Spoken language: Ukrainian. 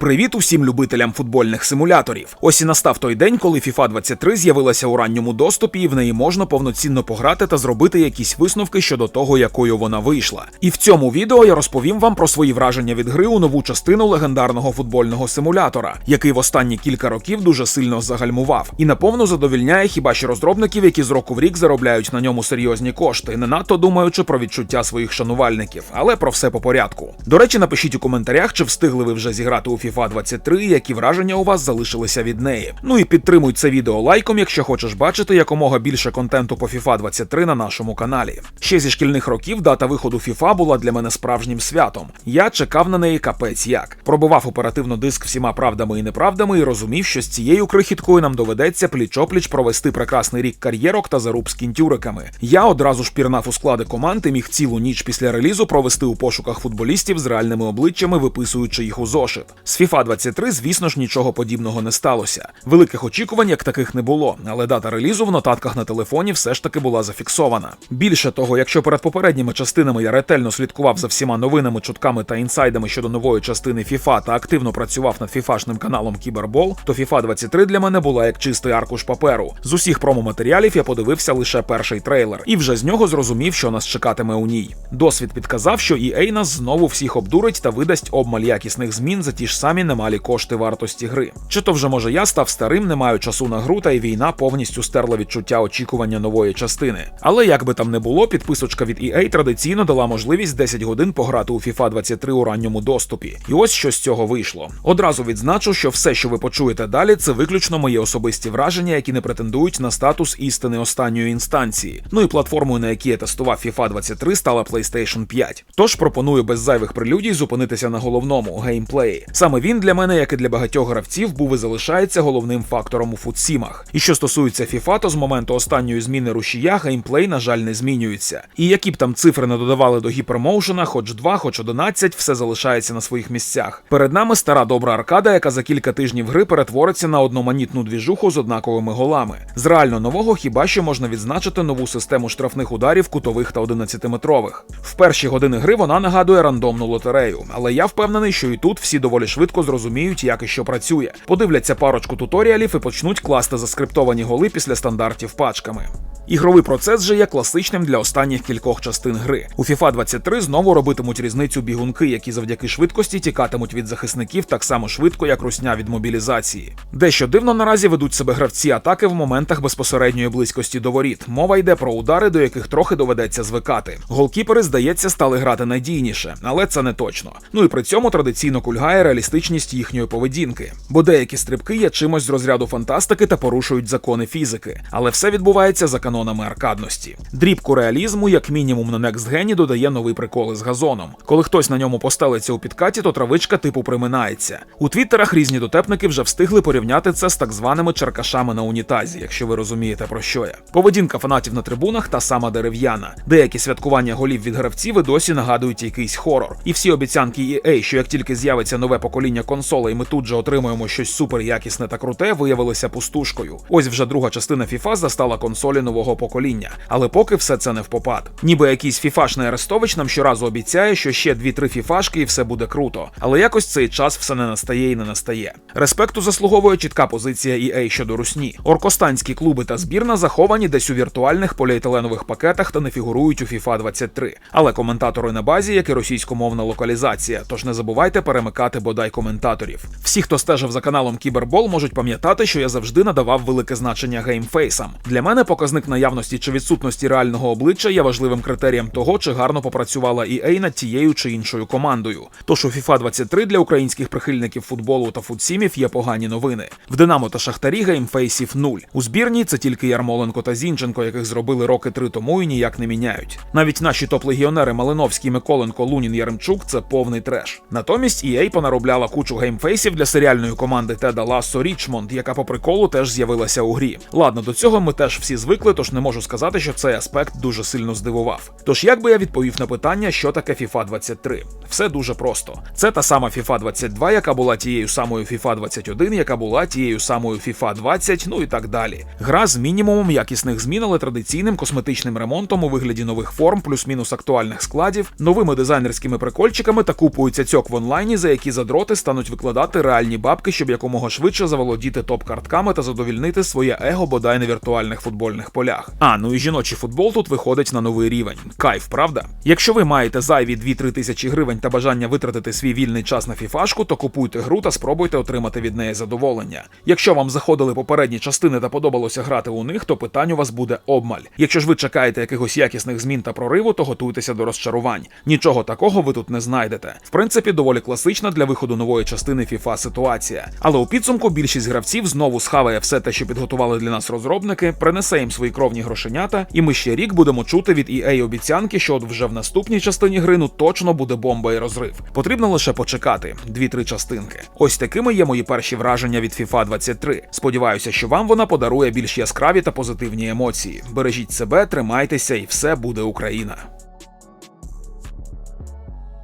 Привіт усім любителям футбольних симуляторів. Ось і настав той день, коли FIFA 23 з'явилася у ранньому доступі, і в неї можна повноцінно пограти та зробити якісь висновки щодо того, якою вона вийшла. І в цьому відео я розповім вам про свої враження від гри у нову частину легендарного футбольного симулятора, який в останні кілька років дуже сильно загальмував і наповну задовільняє хіба що розробників, які з року в рік заробляють на ньому серйозні кошти, не надто думаючи про відчуття своїх шанувальників, але про все по порядку. До речі, напишіть у коментарях, чи встигли ви вже зіграти у FIFA 23, які враження у вас залишилися від неї. Ну і підтримуй це відео лайком, якщо хочеш бачити якомога більше контенту по FIFA 23 на нашому каналі. Ще зі шкільних років дата виходу FIFA була для мене справжнім святом. Я чекав на неї капець як. Пробивав оперативно диск всіма правдами і неправдами і розумів, що з цією крихіткою нам доведеться пліч-опліч провести прекрасний рік кар'єрок та заруб з кінтюриками. Я одразу ж пірнав у склади команд і міг цілу ніч після релізу провести у пошуках футболістів з реальними обличчями, виписуючи їх у зошит. З FIFA 23, звісно ж, нічого подібного не сталося. Великих очікувань як таких не було, але дата релізу в нотатках на телефоні все ж таки була зафіксована. Більше того, якщо перед попередніми частинами я ретельно слідкував за всіма новинами, чутками та інсайдами щодо нової частини FIFA та активно працював над фіфашним каналом Кібербол, то FIFA 23 для мене була як чистий аркуш паперу. З усіх промо-матеріалів я подивився лише перший трейлер, і вже з нього зрозумів, що нас чекатиме у ній. Досвід підказав, що EA нас знову всіх обдурить та видасть обмаль якісних змін за ті ж самі немалі кошти вартості гри. Чи то вже може я став старим, не маю часу на гру, та й війна повністю стерла відчуття очікування нової частини. Але як би там не було, підписочка від EA традиційно дала можливість 10 годин пограти у FIFA 23 у ранньому доступі. І ось що з цього вийшло. Одразу відзначу, що все, що ви почуєте далі, це виключно мої особисті враження, які не претендують на статус істини останньої інстанції. Ну і платформою, на якій я тестував FIFA 23, стала PlayStation 5. Тож пропоную без зайвих прелюдій зупинитися на головному геймплеї. Саме він для мене, як і для багатьох гравців, був і залишається головним фактором у футсімах. І що стосується FIFA, то з моменту останньої зміни рушія геймплей, на жаль, не змінюється. І які б там цифри не додавали до гіпермоушена, хоч 2, хоч 11, все залишається на своїх місцях. Перед нами стара добра аркада, яка за кілька тижнів гри перетвориться на одноманітну двіжуху з однаковими голами. З реально нового хіба що можна відзначити нову систему штрафних ударів кутових та 11-метрових. В перші години гри вона нагадує рандомну лотерею, але я впевнений, що і тут всі доволі швидко зрозуміють, як і що працює. Подивляться парочку туторіалів і почнуть класти заскриптовані голи після стандартів пачками. Ігровий процес же є класичним для останніх кількох частин гри. У FIFA 23 знову робитимуть різницю бігунки, які завдяки швидкості тікатимуть від захисників так само швидко, як русня від мобілізації. Дещо дивно наразі ведуть себе гравці атаки в моментах безпосередньої близькості до воріт. Мова йде про удари, до яких трохи доведеться звикати. Голкіпери, здається, стали грати надійніше, але це не точно. Ну і при цьому традиційно кульгає реалістичність їхньої поведінки, бо деякі стрибки є чимось з розряду фантастики та порушують закони фізики, але все відбувається за канонами аркадності. Дрібку реалізму, як мінімум, на Next Gen додає новий прикол із газоном. Коли хтось на ньому постелиться у підкаті, то травичка типу приминається. У твіттерах різні дотепники вже встигли порівняти це з так званими черкашами на унітазі, якщо ви розумієте про що я. Поведінка фанатів на трибунах та сама дерев'яна. Деякі святкування голів від гравців і досі нагадують якийсь хорор. І всі обіцянки EA, що як тільки з'явиться нове покоління консолей, ми тут же отримуємо щось супер якісне та круте, виявилися пустушкою. Ось вже друга частина FIFA застала консолі нового покоління, але поки все це не в попад. Ніби якийсь фіфашний арестович нам щоразу обіцяє, що ще 2-3 фіфашки і все буде круто. Але якось цей час все не настає і не настає. Респекту заслуговує чітка позиція EA щодо русні. Оркостанські клуби та збірна заховані десь у віртуальних поліетиленових пакетах та не фігурують у FIFA 23. Але коментатори на базі, як і російськомовна локалізація. Тож не забувайте перемикати бодай коментаторів. Всі, хто стежив за каналом Кібербол, можуть пам'ятати, що я завжди надавав велике значення геймфейсам. Для мене показник наявності чи відсутності реального обличчя є важливим критерієм того, чи гарно попрацювала EA над тією чи іншою командою. Тож у FIFA 23 для українських прихильників футболу та футсімів є погані новини. В Динамо та Шахтарі геймфейсів нуль. У збірній це тільки Ярмоленко та Зінченко, яких зробили роки три тому і ніяк не міняють. Навіть наші топ-легіонери Малиновський, Миколенко, Лунін, Яремчук це повний треш. Натомість EA понаробляла кучу геймфейсів для серіальної команди Теда Лассо Річмонд, яка по приколу теж з'явилася у грі. Ладно, до цього ми теж всі звикли, тож не можу сказати, що цей аспект дуже сильно здивував. Тож як би я відповів на питання, що таке FIFA 23? Все дуже просто. Це та сама FIFA 22, яка була тією самою FIFA 21, яка була тією самою FIFA 20, ну і так далі. Гра з мінімумом якісних змін, але традиційним косметичним ремонтом у вигляді нових форм, плюс-мінус актуальних складів, новими дизайнерськими прикольчиками та купою цяцьок в онлайні, за які задроти стануть викладати реальні бабки, щоб якомога швидше заволодіти топ-картками та задовільнити своє его бодай на віртуальних футбольних полях. А ну і жіночий футбол тут виходить на новий рівень. Кайф, правда? Якщо ви маєте зайві 2-3 тисячі гривень та бажання витратити свій вільний час на фіфашку, то купуйте гру та спробуйте отримати від неї задоволення. Якщо вам заходили попередні частини та подобалося грати у них, то питань у вас буде обмаль. Якщо ж ви чекаєте якихось якісних змін та прориву, то готуйтеся до розчарувань. Нічого такого ви тут не знайдете. В принципі, доволі класична для виходу нової частини FIFA ситуація. Але у підсумку більшість гравців знову схаває все те, що підготували для нас розробники, принесе їм свої кровні грошенята, і ми ще рік будемо чути від EA обіцянки, що от вже в наступній частині гри ну точно буде бомба і розрив. Потрібно лише почекати дві-три частинки. Ось такими є мої перші враження від FIFA 23. Сподіваюся, що вам вона подарує більш яскраві та позитивні емоції. Бережіть себе, тримайтеся, і все буде Україна.